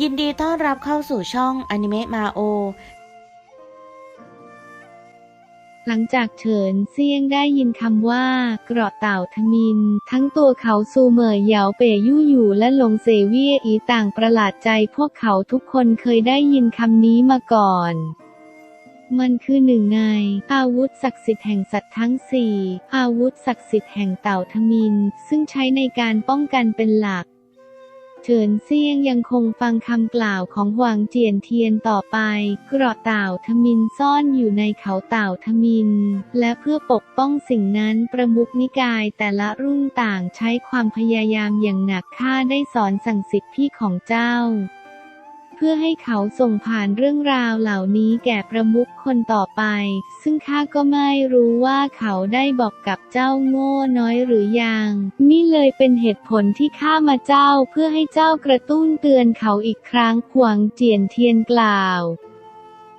ยินดีต้อนรับเข้าสู่ช่องอนิเมะมาโอ หลังจากเฉินเซียงได้ยินคำว่า เกราะเต่าทมิน ทั้งตัวเขาซูเหมยเหยาเป่ยู่อยู่และหลงเซเวียอีต่างประหลาดใจพวกเขาทุกคนเคยได้ยินคำนี้มาก่อนมันคือหนึ่งในอาวุธศักดิ์สิทธิ์แห่งสัตว์ทั้งสี่อาวุธศักดิ์สิทธิ์แห่งเต่าทมิน ซึ่งใช้ในการป้องกันเป็นหลัก เฉินเซียงยังคงฟังคำกล่าวของหวางเจียนเทียนต่อไป กรอเต่าทมินซ่อนอยู่ในเขาเต่าทมิน และเพื่อปกป้องสิ่งนั้นประมุขนิกายแต่ละรุ่นต่างใช้ความพยายามอย่างหนักข้าได้สอนสั่งสิทธิพี่ของเจ้า เพื่อให้เขาส่งผ่านเรื่องราวเหล่านี้แก่ประมุขคนต่อไป ซึ่งข้าก็ไม่รู้ว่าเขาได้บอกกับเจ้าโง่น้อยหรือยัง นี่เลยเป็นเหตุผลที่ข้ามาเจ้าเพื่อให้เจ้ากระตุ้นเตือนเขาอีกครั้งขวงเจียนเทียนกล่าว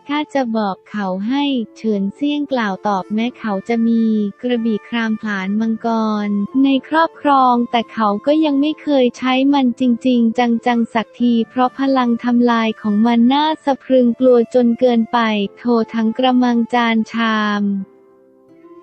ข้าจะบอกเขาให้เฉินเซี่ยงกล่าวตอบแม้เขาจะมี กระบี่ครามผลานมังกร ในครอบครองแต่เขาก็ยังไม่เคยใช้มันจริง ๆ จังๆสักที เพราะพลังทำลายของมันน่าสะพรึงกลัวจนเกินไป โททั้งกระมังจานชาม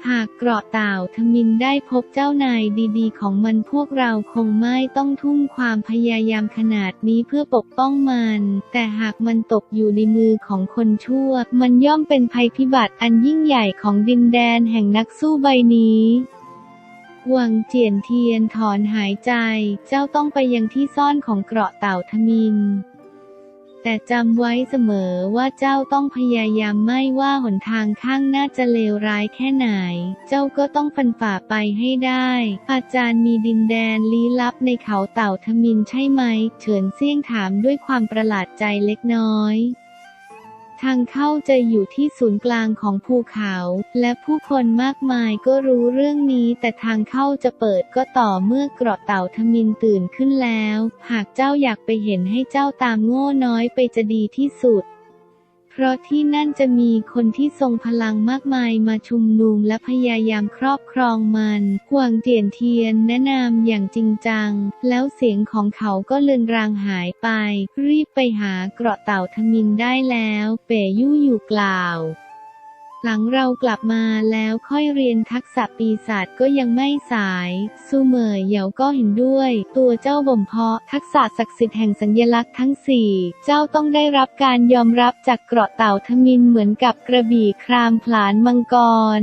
หากเกราะเต่าทมินได้พบเจ้านายดีๆ ของมันพวกเราคงไม่ต้องทุ่มความพยายามขนาดนี้เพื่อปกป้องมัน แต่หากมันตกอยู่ในมือของคนชั่ว มันย่อมเป็นภัยพิบัติอันยิ่งใหญ่ของดินแดนแห่งนักสู้ใบนี้หวังเจียนเทียนถอนหายใจ เจ้าต้องไปยังที่ซ่อนของเกราะเต่าทมิน แต่จำไว้เสมอว่าเจ้าต้องพยายามไม่ว่าหนทางข้างหน้าจะเลวร้ายแค่ไหน เจ้าก็ต้องฟันฝ่าไปให้ได้ อาจารย์มีดินแดนลี้ลับในเขาเต่าทมินใช่ไหม เฉินเซี่ยงถามด้วยความประหลาดใจเล็กน้อย ทางเข้าจะอยู่ที่ศูนย์กลางของภูเขา และผู้คนมากมายก็รู้เรื่องนี้ แต่ทางเข้าจะเปิดก็ต่อเมื่อเกราะเต่าทมินตื่นขึ้นแล้ว หากเจ้าอยากไปเห็นให้เจ้าตามโง่น้อยไปจะดีที่สุด เพราะที่นั่นจะมีคนที่ทรงพลังมากมายมาชุมนุมและพยายามครอบครองมันหวังเตียนเทียนแนะนำอย่างจริงจัง แล้วเสียงของเขาก็เลือนรางหายไป รีบไปหาเกราะเต่าทมินได้แล้ว เป๋ยู่อยู่กล่าว หลังเรากลับมาแล้วค่อยเรียนทักษะปีศาจก็ยังไม่สาย ซูเหมยเหยาก็เห็นด้วย ตัวเจ้าบ่มเพาะทักษะศักดิ์สิทธิ์แห่งสัญลักษณ์ทั้งสี่ เจ้าต้องได้รับการยอมรับจากเกราะเต่าทมินเหมือนกับกระบี่ครามผลานมังกร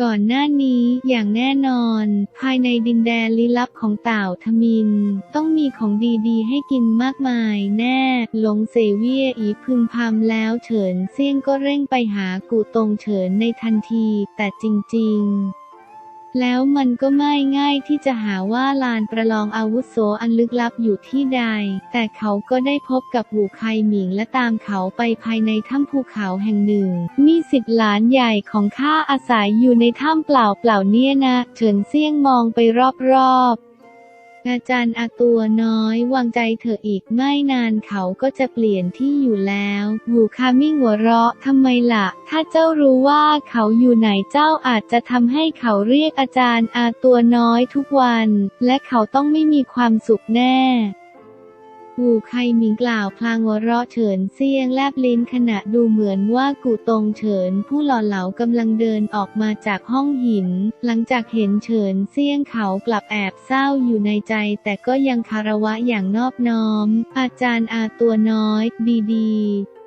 ก่อนหน้านี้อย่างแน่นอน ภายในดินแดนลี้ลับของเต่าทมิน ต้องมีของดีๆ ให้กินมากมายแน่ หลงเสเวียอีพึมพำแล้วเฉินเซี่ยงก็เร่งไปหากูตงเฉินในทันที แต่จริง ๆ แล้วมันก็ไม่ง่ายที่จะหาว่าลานประลองอาวุโสอันลึกลับอยู่ที่ใด แต่เขาก็ได้พบกับหูไคหมิงและตามเขาไปภายในถ้ำภูเขาแห่งหนึ่ง มีสิทธิ์หลานใหญ่ของข้าอาศัยอยู่ในถ้ำเปล่าเปล่าเนี่ยนะ เฉินเซี่ยงมองไปรอบๆ อาจารย์อาตัวน้อยวางใจเธออีกไม่นานเขาก็จะเปลี่ยนที่อยู่แล้วหูคามิ่งหัวเราะทำไมล่ะ ถ้าเจ้ารู้ว่าเขาอยู่ไหนเจ้าอาจจะทำให้เขาเรียกอาจารย์อาตัวน้อยทุกวัน และเขาต้องไม่มีความสุขแน่ กูไคหมิงกล่าวพลางหัวเราะเฉินเซียงแลบลิ้นขณะดูเหมือนว่ากูตงเฉินผู้หล่อเหลากำลังเดินออกมาจากห้องหิน หลังจากเห็นเฉินเซียงเขากลับแอบเศร้าอยู่ในใจ แต่ก็ยังคารวะอย่างนอบน้อม อาจารย์อาตัวน้อย ดีๆ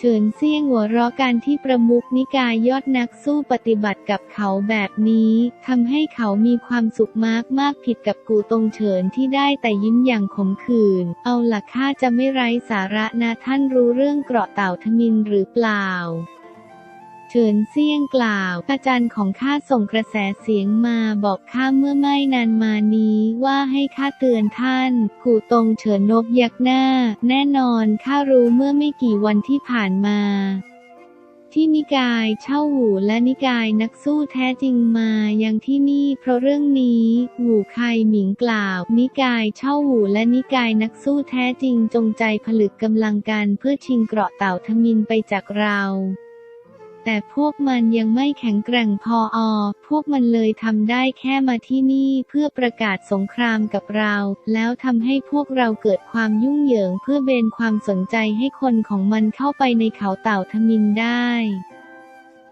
เฉินเซี่ยงหัวเราะการที่ประมุขนิกายยอดนักสู้ปฏิบัติกับเขาแบบนี้ทำให้เขามีความสุขมากมากผิดกับกูตรงเฉินที่ได้แต่ยิ้มอย่างขมขื่นเอาล่ะข้าจะไม่ไร้สาระนะท่านรู้เรื่องเกราะเต่าทมินหรือเปล่า เฉินเซี่ยงกล่าว อาจารย์ของข้าส่งกระแสเสียงมาบอกข้าเมื่อไม่นานมานี้ว่าให้ข้าเตือนท่าน กูตงเฉินนบยักหน้า แน่นอนข้ารู้เมื่อไม่กี่วันที่ผ่านมาที่นิกายเช่าหูและนิกายนักสู้แท้จริงมายังที่นี่เพราะเรื่องนี้หูไครหมิงกล่าว นิกายเช่าหูและนิกายนักสู้แท้จริงจงใจผลึกกำลังกันเพื่อชิงเกราะเต่าทมินไปจากเรา แต่พวกมันยังไม่แข็งแกร่งพออ พวกมันเลยทำได้แค่มาที่นี่เพื่อประกาศสงครามกับเรา แล้วทำให้พวกเราเกิดความยุ่งเหยิงเพื่อเบนความสนใจให้คนของมันเข้าไปในเขาเต่าทมินได้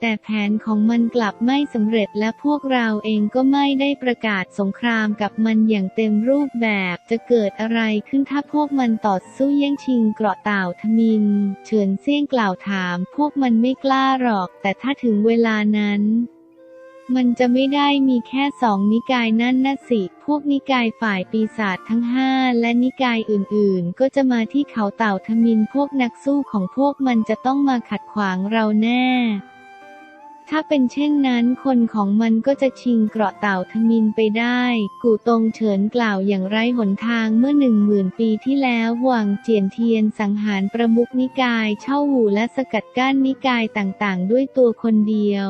แต่แผนของมันกลับไม่สำเร็จและพวกเราเองก็ไม่ได้ประกาศสงครามกับมันอย่างเต็มรูปแบบ จะเกิดอะไรขึ้นถ้าพวกมันต่อสู้แย่งชิงเกราะเต่าทมิน เฉินเซี่ยงกล่าวถาม พวกมันไม่กล้าหรอก แต่ถ้าถึงเวลานั้นมันจะไม่ได้มีแค่สองนิกายนั่นนะสิ พวกนิกายฝ่ายปีศาจทั้งห้าและนิกายอื่นๆ ก็จะมาที่เขาเต่าทมินพวกนักสู้ของพวกมันจะต้องมาขัดขวางเราแน่ ถ้าเป็นเช่นนั้นคนของมันก็จะชิงเกราะเต่าทมินไปได้ กูตงเฉินกล่าวอย่างไร้หนทางเมื่อหนึ่งหมื่นปีที่แล้วหวังเจียนเทียนสังหารประมุขนิกาย เช่าหูและสกัดกั้นนิกายต่างๆ ด้วยตัวคนเดียว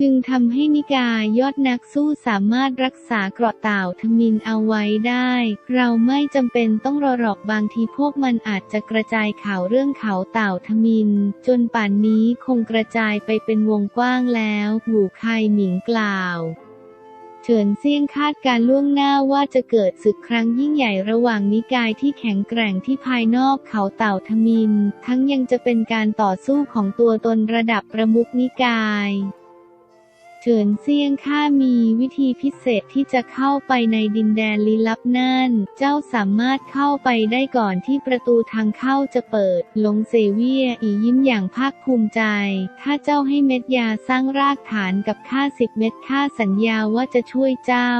จึงทำให้นิกายยอดนักสู้สามารถรักษาเกราะเต่าทมินเอาไว้ได้ เราไม่จำเป็นต้องรอหรอกบางทีพวกมันอาจจะกระจายข่าวเรื่องเขาเต่าทมิน จนป่านนี้คงกระจายไปเป็นวงกว้างแล้วหูไคหมิงกล่าวเฉินเซี่ยงคาดการล่วงหน้าว่าจะเกิดศึกครั้งยิ่งใหญ่ระหว่างนิกายที่แข็งแกร่งที่ภายนอกเขาเต่าทมิน ทั้งยังจะเป็นการต่อสู้ของตัวตนระดับประมุขนิกาย ฉินเซียงข้ามีวิธีพิเศษที่จะเข้าไปในดินแดนลี้ลับนั่น เจ้าสามารถเข้าไปได้ก่อนที่ประตูทางเข้าจะเปิดหลงเซเวียอียิ้มอย่างภาคภูมิใจ ถ้าเจ้าให้เม็ดยาสร้างรากฐานกับข้าสิบเม็ดข้าสัญญาว่าจะช่วยเจ้า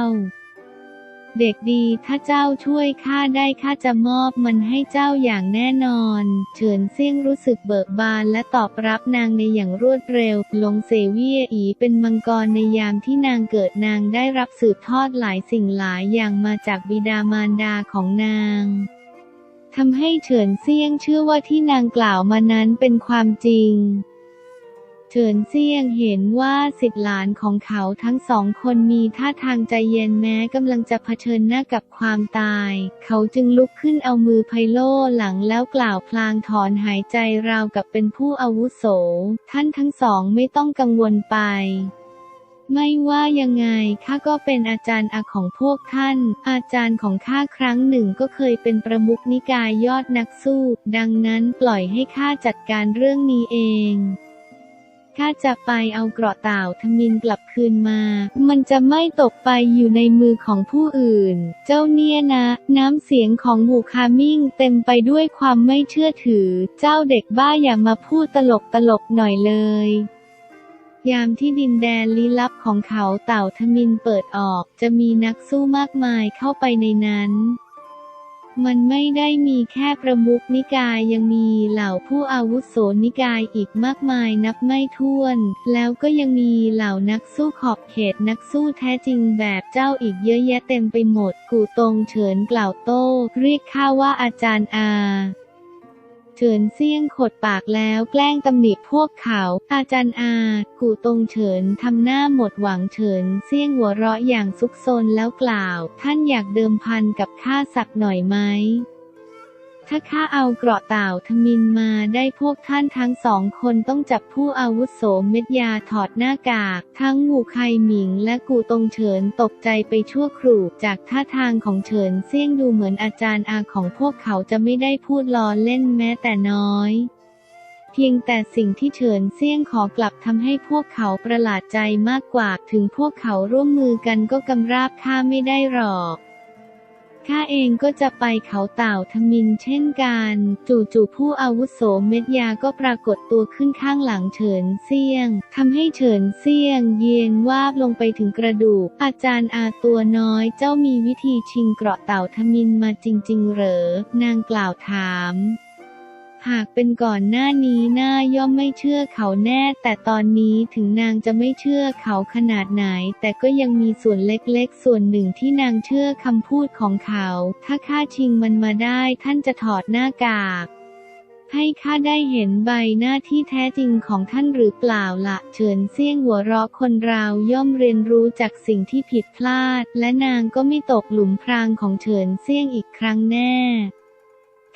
เด็กดีถ้าเจ้าช่วยข้าได้ข้าจะมอบมันให้เจ้าอย่างแน่นอน เฉินเซี่ยงรู้สึกเบิกบานและตอบรับนางในอย่างรวดเร็ว หลงเซเวียอีเป็นมังกรในยามที่นางเกิดนางได้รับสืบทอดหลายสิ่งหลายอย่างมาจากบิดามารดาของนางทำให้เฉินเซี่ยงเชื่อว่าที่นางกล่าวมานั้นเป็นความจริง เฉินเซียงเห็นว่าสิทธิหลานของเขาทั้งสองคนมีท่าทางใจเย็นแม้กำลังจะเผชิญหน้ากับความตาย เขาจึงลุกขึ้นเอามือไพโลหลังแล้วกล่าวพลางถอนหายใจราวกับเป็นผู้อาวุโส ท่านทั้งสองไม่ต้องกังวลไป ไม่ว่ายังไงข้าก็เป็นอาจารย์อาของพวกท่าน อาจารย์ของข้าครั้งหนึ่งก็เคยเป็นประมุขนิกายยอดนักสู้ ดังนั้นปล่อยให้ข้าจัดการเรื่องนี้เอง ข้าจะไปเอาเกราะเต่าทมินกลับคืนมา มันจะไม่ตกไปอยู่ในมือของผู้อื่น เจ้าเนี่ยนะ น้ำเสียงของหูคามิ่งเต็มไปด้วยความไม่เชื่อถือ เจ้าเด็กบ้าอย่ามาพูดตลกตลกๆหน่อยเลยยามที่ดินแดนลี้ลับของเขาเต่าทมินเปิดออก จะมีนักสู้มากมายเข้าไปในนั้น มันไม่ได้มีแค่ประมุขนิกายยังมีเหล่าผู้อาวุโสนิกายอีกมากมายนับไม่ถ้วน แล้วก็ยังมีเหล่านักสู้ขอบเขตนักสู้แท้จริงแบบเจ้าอีกเยอะแยะเต็มไปหมด กูตรงเฉินกล่าวโต้ เรียกข้าว่าอาจารย์อา เฉินเซี่ยงขดปากแล้วแกล้งตำหนิพวกเขา อาจารย์อา กูตรงเฉินทำหน้าหมดหวังเฉินเซี่ยงหัวเราะอย่างซุกซนแล้วกล่าว ท่านอยากเดิมพันกับข้าสักหน่อยไหม ถ้าข้าเอาเกราะเต่าทมินมาได้พวกท่านทั้งสองคนต้องจับผู้อาวุโสเม็ดยาถอดหน้ากาก ทั้งหูไคหมิงและกูตงเฉินตกใจไปชั่วครู่จากท่าทางของเฉินเซี่ยงดูเหมือนอาจารย์อาของพวกเขาจะไม่ได้พูดล้อเล่นแม้แต่น้อยเพียงแต่สิ่งที่เฉินเซี่ยงขอกลับทำให้พวกเขาประหลาดใจมากกว่า ถึงพวกเขาร่วมมือกันก็กำราบข้าไม่ได้หรอก ข้าเองก็จะไปเขาเต่าทมินเช่นกัน จู่ๆผู้อาวุโสเม็ดยาก็ปรากฏตัวขึ้นข้างหลังเฉินเซียงทำให้เฉินเซียง เย็นวาบลงไปถึงกระดูก อาจารย์อาตัวน้อยเจ้ามีวิธีชิงเกราะเต่าทมินมาจริง ๆ เหรอ นางกล่าวถาม หากเป็นก่อนหน้านี้น่าย่อมไม่เชื่อเขาแน่ แต่ตอนนี้ถึงนางจะไม่เชื่อเขาขนาดไหน แต่ก็ยังมีส่วนเล็กๆ ส่วนหนึ่งที่นางเชื่อคำพูดของเขา ถ้าข้าชิงมันมาได้ท่านจะถอดหน้ากากให้ข้าได้เห็นใบหน้าที่แท้จริงของท่านหรือเปล่าละเฉินเซี่ยงหัวเราะคนเราย่อมเรียนรู้จากสิ่งที่ผิดพลาด และนางก็ไม่ตกหลุมพรางของเฉินเซี่ยงอีกครั้งแน่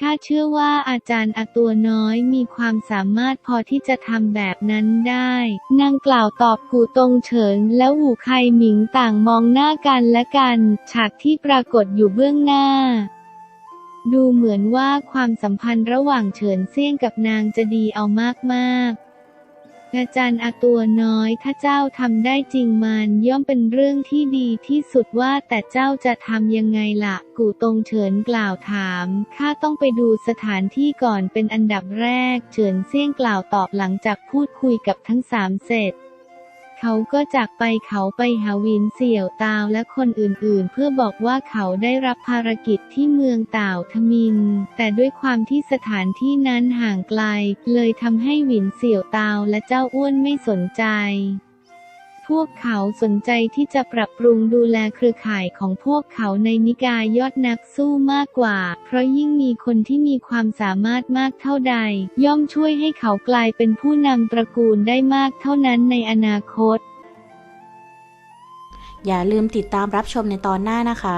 ข้าเชื่อว่าอาจารย์อาตัวน้อยมีความสามารถพอที่จะทำแบบนั้นได้ นางกล่าวตอบกูตรงเฉินและหูไคหมิงต่างมองหน้ากันและกัน ฉากที่ปรากฏอยู่เบื้องหน้าดูเหมือนว่าความสัมพันธ์ระหว่างเฉินเซี่ยงกับนางจะดีเอามากๆ อาจารย์อาตัวน้อยถ้าเจ้าทำได้จริงมันย่อมเป็นเรื่องที่ดีที่สุดว่าแต่เจ้าจะทำยังไงล่ะ กูตรงเฉินกล่าวถาม ข้าต้องไปดูสถานที่ก่อนเป็นอันดับแรก เฉินเซี่ยงกล่าวตอบหลังจากพูดคุยกับทั้งสามเสร็จ เขาก็จากไปเขาไปหาวินเสี่ยวตาวและคนอื่นๆ เพื่อบอกว่าเขาได้รับภารกิจที่เมืองต่าวทมิน แต่ด้วยความที่สถานที่นั้นห่างไกล เลยทำให้หวินเสี่ยวตาวและเจ้าอ้วนไม่สนใจ วกเขาสนใจที่จะปรับปรุงดูแลเครือข่ายของพวกเขาในนิกายยอดนักสู้มากกว่า เพราะยิ่งมีคนที่มีความสามารถมากเท่าใด ย่อมช่วยให้เขากลายเป็นผู้นำตระกูลได้มากเท่านั้นในอนาคต อย่าลืมติดตามรับชมในตอนหน้านะคะ